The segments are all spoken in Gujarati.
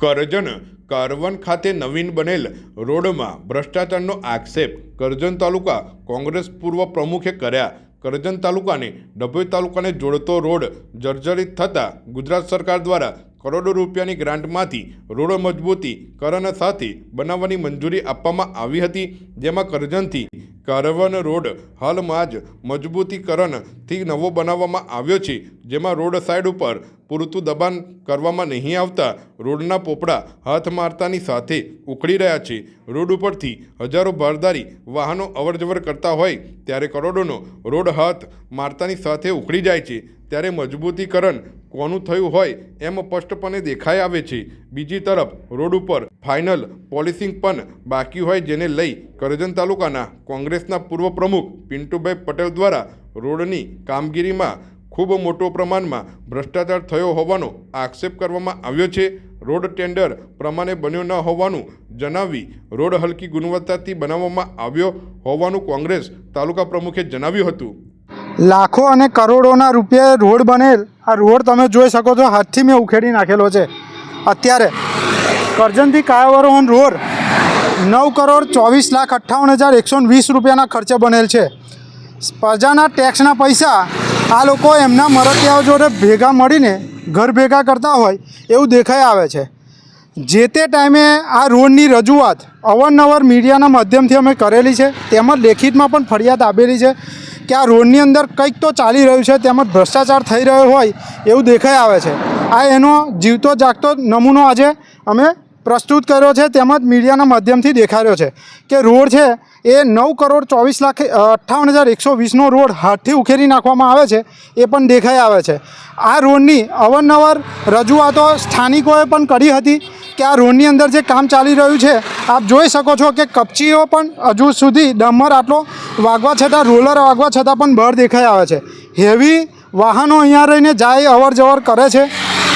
કરજણ કારવન ખાતે નવીન બનેલ રોડમાં ભ્રષ્ટાચારનો આક્ષેપ કરજણ તાલુકા કોંગ્રેસ પૂર્વ પ્રમુખે કર્યા. કરજણ તાલુકાને ડભોઈ તાલુકાને જોડતો રોડ જર્જરિત થતાં ગુજરાત સરકાર દ્વારા કરોડો રૂપિયાની ગ્રાન્ટમાંથી રોડ મજબૂતીકરણ સાથે બનાવવાની મંજૂરી આપવામાં આવી હતી, જેમાં કરજણથી કારવન રોડ હાલમાં જ મજબૂતીકરણથી નવો બનાવવામાં આવ્યો છે, જેમાં રોડ સાઈડ ઉપર પૂરતું દબાણ કરવામાં નહીં આવતા રોડના પોપડા હાથ મારતાની સાથે ઉખડી રહ્યા છે. રોડ ઉપરથી હજારો બારદારી વાહનો અવરજવર કરતા હોય ત્યારે કરોડોનો રોડ હાથ મારતાની સાથે ઉખડી જાય છે. ત્યારે મજબૂતીકરણ કોનું થયું હોય એમ સ્પષ્ટપણે દેખાઈ આવે છે. બીજી તરફ રોડ ઉપર ફાઇનલ પોલિસિંગ પણ બાકી હોય જેને લઈ કરજણ તાલુકાના કોંગ્રેસના પૂર્વ પ્રમુખ પિન્ટુભાઈ પટેલ દ્વારા રોડની કામગીરીમાં ખૂબ મોટો પ્રમાણમાં ભ્રષ્ટાચાર થયો હોવાનો આક્ષેપ કરવામાં આવ્યો છે. રોડ ટેન્ડર પ્રમાણે બન્યો ન હોવાનું જણાવી રોડ હલકી ગુણવત્તાથી બનાવવામાં આવ્યો હોવાનું કોંગ્રેસ તાલુકા પ્રમુખે જણાવ્યું હતું. લાખો અને કરોડોના રૂપિયા રોડ બનેલ. આ રોડ તમે જોઈ શકો છો, હાથથી મેં ઉખેડી નાખેલો છે. અત્યારે કરજણથી કાયાવરોહન રોડ નવ કરોડ ચોવીસ લાખ અઠ્ઠાવન હજાર એકસો વીસ રૂપિયાના ખર્ચે બનેલ છે. પ્રજાના ટેક્સના પૈસા આ લોકો એમના મરતિયાઓ જોડે ભેગા મળીને ઘર ભેગા કરતા હોય એવું દેખાઈ આવે છે. જે તે ટાઈમે આ રોડની રજૂઆત અવારનવાર મીડિયાના માધ્યમથી અમે કરેલી છે, તેમજ લેખિતમાં પણ ફરિયાદ આપેલી છે કે આ રોડની અંદર કંઈક તો ચાલી રહ્યું છે, તેમજ ભ્રષ્ટાચાર થઈ રહ્યો હોય એવું દેખાઈ આવે છે. આ એનો જીવતો જાગતો નમૂનો આજે અમે પ્રસ્તુત કર્યો છે, તેમજ મીડિયાના માધ્યમથી દેખાડ્યો છે કે રોડ છે, એ નવ કરોડ ચોવીસ લાખ અઠ્ઠાવન હજાર એકસો વીસનો રોડ હાથથી ઉખેરી નાખવામાં આવે છે, એ પણ દેખાઈ આવે છે. આ રોડની અવારનવાર રજૂઆતો સ્થાનિકોએ પણ કરી હતી કે આ રોડની અંદર જે કામ ચાલી રહ્યું છે, આપ જોઈ શકો છો કે કપચીઓ પણ હજુ સુધી ડમર આટલો વાગવા છતાં, રોલર વાગવા છતાં પણ બળ દેખાઈ આવે છે. હેવી વાહનો અહીંયા રહીને જાય અવર જવર કરે છે.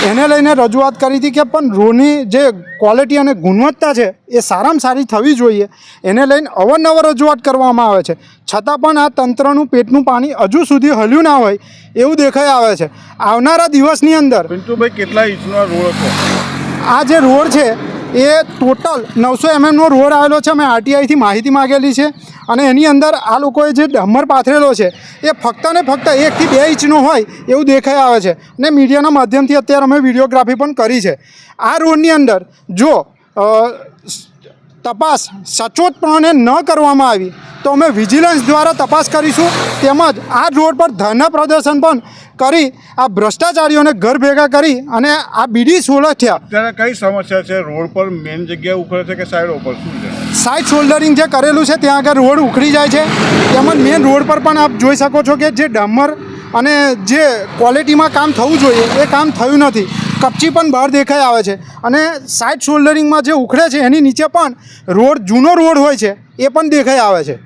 એને લઈને રજૂઆત કરી હતી કે પણ રોની જે ક્વોલિટી અને ગુણવત્તા છે એ સારામાં સારી થવી જોઈએ. એને લઈને અવારનવાર રજૂઆત કરવામાં આવે છે. છતાં પણ આ તંત્રનું પેટનું પાણી હજુ સુધી હલ્યું ના હોય એવું દેખાઈ આવે છે. આવનારા દિવસની અંદર પિન્ટુભાઈ કેટલા ઇંચનો રોડ હતો? આ જે રોડ છે એ ટોટલ નવસો એમએમનો રોડ આવેલો છે, અમે આરટીઆઈથી માહિતી માગેલી છે. અને એની અંદર આ લોકોએ જે ડમર પાથરેલો છે, એ ફક્ત ને ફક્ત એકથી બે ઇંચનો હોય એવું દેખાઈ આવે છે. અને મીડિયાના માધ્યમથી અત્યારે અમે વિડીયોગ્રાફી પણ કરી છે. આ રોડની અંદર જો તપાસ સચોટપણે ન કરવામાં આવી તો અમે વિજિલન્સ દ્વારા તપાસ કરીશું. તેમજ આ રોડ પર ધરના પ્રદર્શન પણ કરી આ ભ્રષ્ટાચારીઓને ઘર ભેગા કરી અને આ બીડી સોલઠ્યા ત્યારે કઈ સમસ્યા છે? રોડ પર મેન જગ્યાએ ઉખડે છે કે સાઈડ ઉપર શું છે? સાઇડ શોલ્ડરિંગ જે કરેલું છે ત્યાં આગળ રોડ ઉખડી જાય છે. તેમજ મેઇન રોડ પર પણ આપ જોઈ શકો છો કે જે ડામર અને જે ક્વોલિટીમાં કામ થવું જોઈએ એ કામ થયું નથી. કપચી પણ બહાર દેખાઈ આવે છે. અને સાઇડ શોલ્ડરિંગમાં જે ઉખડે છે એની નીચે પણ રોડ જૂનો રોડ હોય છે, એ પણ દેખાઈ આવે છે.